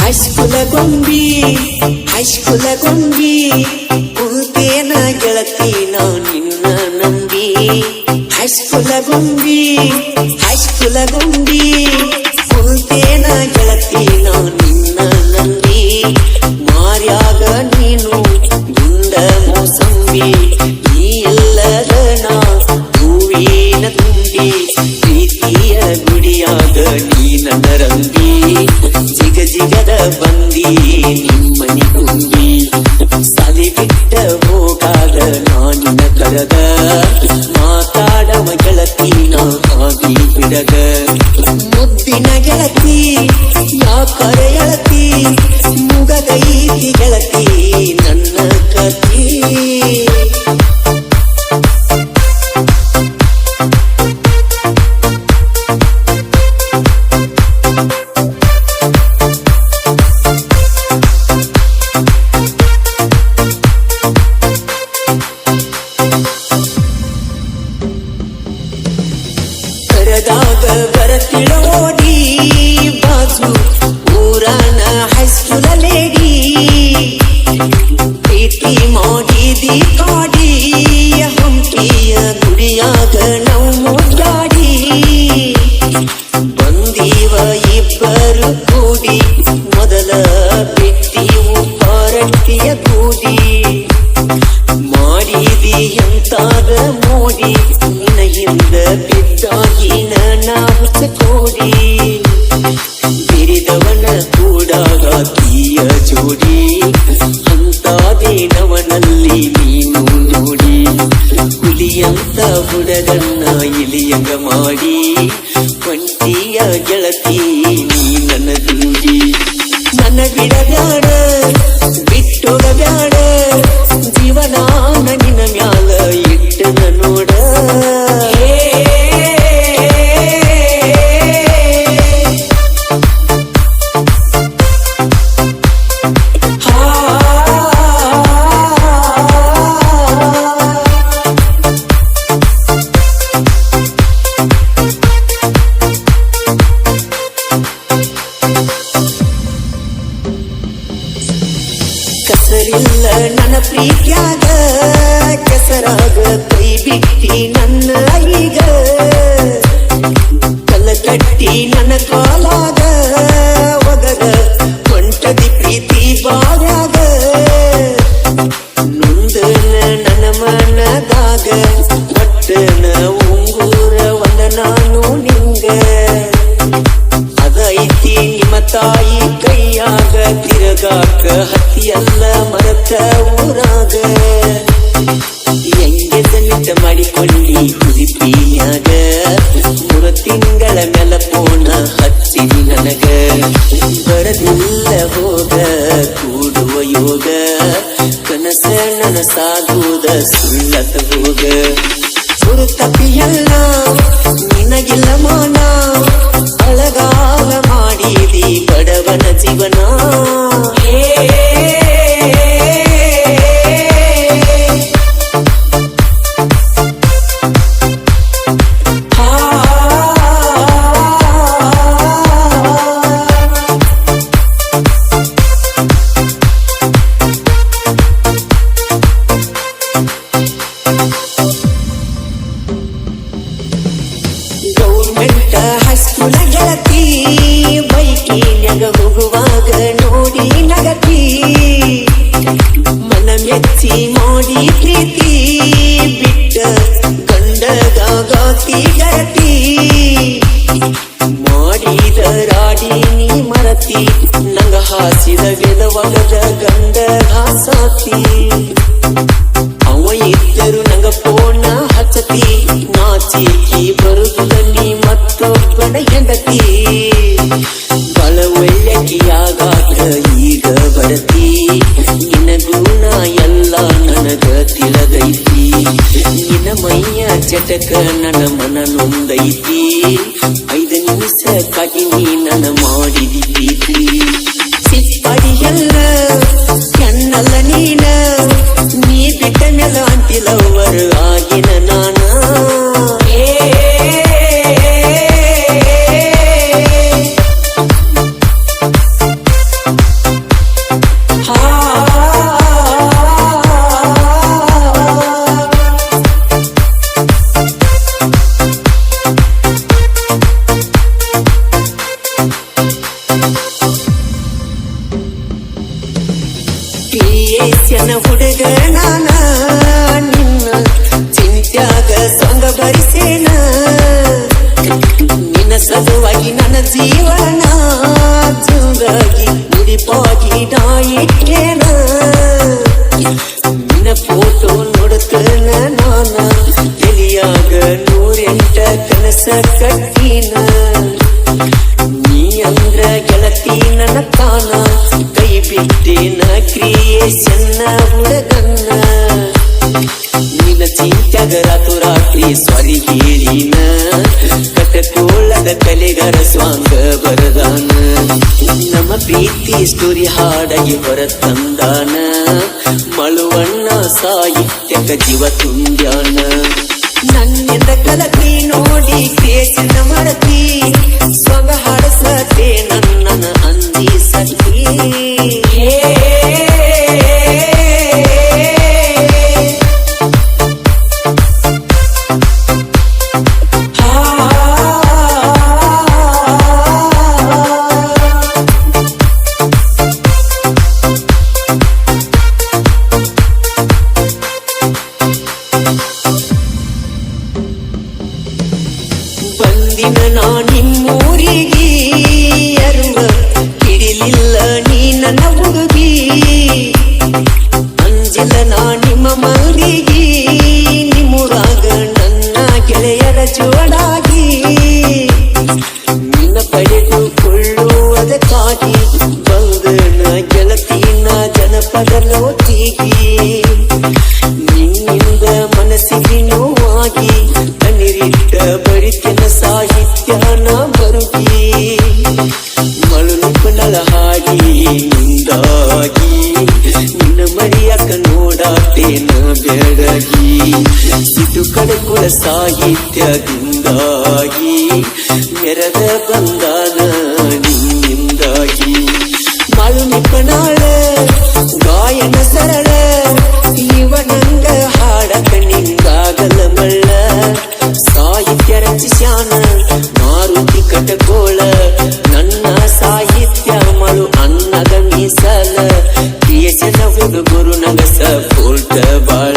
ಹೈಸ್ಕೂಲ ಗೊಂಬಿ ಹೈಸ್ಕೂಲ ಗೊಂಬಿ ಕುಂತೇನ ಗೆಳತಿ ನಾವು ನಿನ್ನ ಮಾತಾಡವ ಗೆಳತಿ ನಾ ಆಗಿ ಬಿಡದ. ಮುದ್ದಿನ ಗೆಳತಿ ಯಾಕರ ಗೆಳತಿ ಮುಗದೈತಿ ಗೆಳತಿ ನನ್ನ ಕತಿ ಮೊದಲ ವ್ಯಕ್ತಿಯು ಭಾರತೀಯ ಕೂಡಿ ಮಾಡಿದಿ ಎಂತಾದ ಮೋಡಿ ನಿನ ಹಿಂದ ಬಿದ್ದಾಗಿ ನಾವು ಕೋಡಿ. ಬಿರಿದವನ ಕೂಡಾಗ ತೀಯ ಜೋಡಿ ಅಂತಾದೇನವನಲ್ಲಿ ನೀನು ನೋಡಿ. ಹುಲಿಯಂತ ಬುಡದನ್ನ ಇಲಿಯಂಗ ಮಾಡಿ. ನನ್ನ ಈಗ ಕಲ್ಲ ಕಟ್ಟಿ ನನ್ನ ಕಾಲಾಗ ಒಗದ ಹೊಂಟದಿ ಪ್ರೀತಿ ಬಾಳ್ಯಾಗ ನೊಂದನ ನನ್ನ ಮನದಾಗ ಒಟ್ಟನ ಉಂಗೂರ ಒಂದ ನಾನು ನಿಂಗ ಅದೈತಿ ನಿಮ್ಮ ತಾಯಿ ಕೈಯಾಗ ತಿರುಗಾಕ ಹತ್ತಿಯಲ್ಲ ಮರತ ಊರಾಗ ಹೆಂಗೆ ಸನ್ನಿತ ಮಾಡಿಕೊಳ್ಳಿ ಮೂರ ತಿಂಗಳ ಮೇಲ ಪೋಣ ಹಚ್ಚಿದಿ ನನಗ ಬರದಿಲ್ಲ ಹೋಗ ಕೂಡುವ ಯೋಗ. ಕನಸ ನನಸಾಗುವುದ ಸುಳ್ಳತ ಹೋಗ ತಪ್ಪಿಯಲ್ಲ ನಿನಗಿಲ್ಲ ಮಾನ ಅಳಗಾಲ ಮಾಡಿದಿ ಬಡವನ ಜೀವನ. ಮನ ಮೋಡಿ ಪ್ರೀತಿ ಬಿಟ್ಟ ಗಂಡಗಾಗಾತಿ ಗರತಿ ಮಾಡಿದ ರಾಡಿ ನೀ ಮರತಿ, ನಂಗ ಹಾಸಿದ ಗೆಲುವಗದ ಗಂಡ ಹಾಸಾತಿ ಮೈಯ ಚಟಕ ನನ್ನ ಮನ ನೊಂದೈತಿ. ಐದು ನಿಮಿಷಕ್ಕಾಗಿ ನೀ ನನ್ನ ಮಾಡಿದಿ. ಮುಡಿಪಾಗಿ ನಾ ಇಟ್ಟೇನ ನಿನ್ನ ಫೋಟೋ ನೋಡುತ್ತನ ನಾನ? ಎಲಿಯಾಗ ನೂರೆಂಟ ಕನಸ ಕಟ್ಟಿನ? ನೀ ಅಂದ್ರ ಗೆಳತಿ ತಾನ? ಕೈ ಬಿಟ್ಟೇನ ಕ್ರಿಯೇಶನ್ನ ಹುಡುಗನ್ನ? ನಿನ್ನ ಚಿಂತ್ಯಾಗ ರಾತು ರಾತ್ರಿ ಸ್ವಾರಿ ಹೇಳಿನ ಕಟಕೋಳದ ಪ್ರೀತಿ ಸ್ಟೋರಿ ಹೊರ ಹೊರತಂದಾನ. ಮಳುವಣ್ಣ ಸಾಹಿತ್ಯಕ ಜೀವ ತುಂಬ್ಯಾನ. ನನ್ನಿಂದ ಕಲತಿ ನೋಡಿ ಕೇಸಿನ ಮಾಡತಿ ಬಂದಿನ ನಾ ನಿಮ್ಮೂರಿಗೆ ನೀ ನಿಮ್ಮ ನಿಮ್ಮೂರಾಗ ನನ್ನ ಗೆಳೆಯರ ಜೋಡಾಗಿ. ನಿನ್ನ ಪಡೆದುಕೊಳ್ಳುವುದಕ್ಕಾಗಿ ಬಂದನ ಗೆಳತಿನ ಜನಪದ ಲೋಟಿಗೆ ನಿನ್ನಿಂದ ಮನಸ್ಸಿಗೆ ನೋವಾಗಿ ಕಣ್ಣೀರಿಟ್ಟ ಬರಿತಿನ ಕಡಕುಳ ಸಾಹಿತ್ಯದಿಂದಾಗಿ ಮೆರದ ಬಂದಾನ ನಿನ್ನಿಂದಾಗಿ ಮಳು ನಿಪುಣಾಳ ಗಾಯನ ಸರಳ ಇವನಂಗ ಹಾಡಕ ನಿಂಗಾಗಲ ಮಳ್ಳ ಸಾಹಿತ್ಯ ರಚಿಸ್ಯಾನ ಮಾರುತಿ ಕಟಕೋಳ ನನ್ನ ಸಾಹಿತ್ಯ ಮಳು ಅನ್ನದ ಮೀಸಲ ಕ್ರಿಯಸನ ಹುಡುಗರು ನಂಗಸ ಫೋಲ್ಟ ಬಾಳ